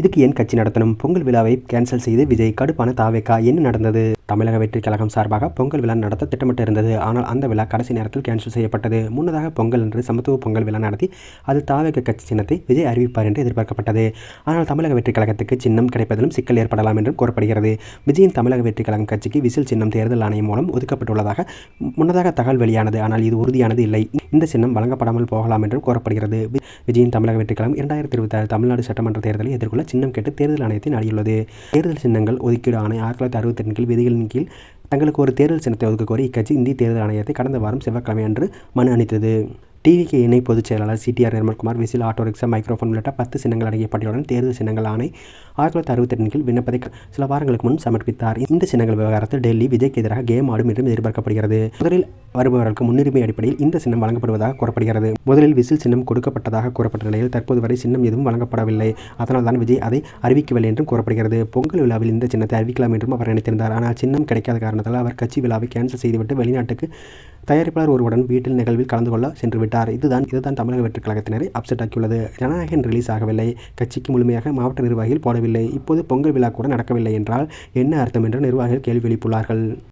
இதுக்கு ஏன் கட்சி நடத்தணும். பொங்கல் விழாவை கேன்சல் செய்து விஜய் கடுப்பான தாவேக்கா என்ன நடந்தது? தமிழக வெற்றி கழகம் சார்பாக பொங்கல் விழா நடத்த திட்டமிட்டு இருந்தது ஆனால் அந்த விழா கடைசி நேரத்தில் கேன்சல் செய்யப்பட்டது. முன்னதாக பொங்கல் என்று சமத்துவ பொங்கல் விழா நடத்தி அதில் தாவேக கட்சி சின்னத்தை விஜய் அறிவிப்பார் என்று எதிர்பார்க்கப்பட்டது. ஆனால் தமிழக வெற்றி கழகத்துக்கு சின்னம் கிடைப்பதிலும் சிக்கல் ஏற்படலாம் என்றும் கூறப்படுகிறது. விஜயின் தமிழக வெற்றி கழகம் கட்சிக்கு விசில் சின்னம் தேர்தல் ஆணையம் மூலம் ஒதுக்கப்பட்டுள்ளதாக முன்னதாக தகவல் வெளியானது. ஆனால் இது உறுதியானது இல்லை. இந்த சின்னம் வழங்கப்படாமல் போகலாம் என்றும் கூறப்படுகிறது. விஜயின் தமிழக வெற்றி கழகம் இரண்டாயிரத்தி இருபத்தி ஆறு தமிழ்நாடு சட்டமன்ற தேர்தலை எதிர்கொள்ள சின்னம் கேட்டு தேர்தல் ஆணையத்தை நாடியுள்ளது தேர்தல் சின்னங்கள் ஒதுக்கீடு ஆணை ஆயிரத்தி தொள்ளாயிரத்தி அறுபத்தி கீழ் விதிகளின் கீழ் தங்களுக்கு ஒரு தேர்தல் சின்னத்தை ஒதுக்க கோரி இக்கட்சி இந்திய தேர்தல் ஆணையத்தை கடந்த வாரம் செவ்வாய்க்கிழமை அன்று மனு அளித்தது. டிவிகே இணை பொதுச் செயலாளர் CTR Nirmal Kumar whistle auto rickshaw microphone உள்ளிட்ட பத்து சின்னங்கள் அடங்கிய பட்டியலுடன் தேர்தல் சின்னங்கள் ஆணை ஆயிரத்தி தொள்ளாயிரத்தி அறுபத்தி கீழ் விண்ணப்பத்தை சில வாரங்களுக்கு முன் சமர்ப்பித்தார். இந்த சின்னங்கள் விவகாரத்தில் டெல்லி விஜய்க்கு எதிராக கேம் ஆடும் என்றும் எதிர்பார்க்கப்படுகிறது. முதலில் வருபவர்களுக்கு முன்னுரிமை அடிப்படையில் இந்த சின்னம் வழங்கப்படுவதாக கூறப்படுகிறது. முதலில் விசில் சின்னம் கொடுக்கப்பட்டதாக கூறப்பட்ட நிலையில் தற்போது வரை சின்னம் எதுவும் வழங்கப்படவில்லை. அதனால் தான் விஜய் அதை அறிவிக்கவில்லை என்றும் கூறப்படுகிறது. பொங்கல் விழாவில் இந்த சின்னத்தை அறிவிக்கலாம் என்றும் அவர் நினைத்திருந்தார். ஆனால் சின்னம் கிடைக்காத காரணத்தால் அவர் கட்சி விழாவை கேன்சல் செய்துவிட்டு வெளிநாட்டுக்கு தயாரிப்பாளர் ஒருவருடன் வீட்டில் நிகழ்வில் கலந்து கொள்ள சென்று விட்டார் இதுதான் இதுதான் தமிழக வெற்றி கழகத்தினரை அப்செட் ஆக்கியுள்ளது. ஜனநாயகன் ரிலீஸ் ஆகவில்லை. கட்சிக்கு முழுமையாக மாவட்ட நிர்வாகிகள் போடவில்லை. இப்போது பொங்கல் விழா கூட நடக்கவில்லை என்றால் என்ன அர்த்தம் என்று நிர்வாகிகள் கேள்வி எழுப்பியுள்ளார்கள்.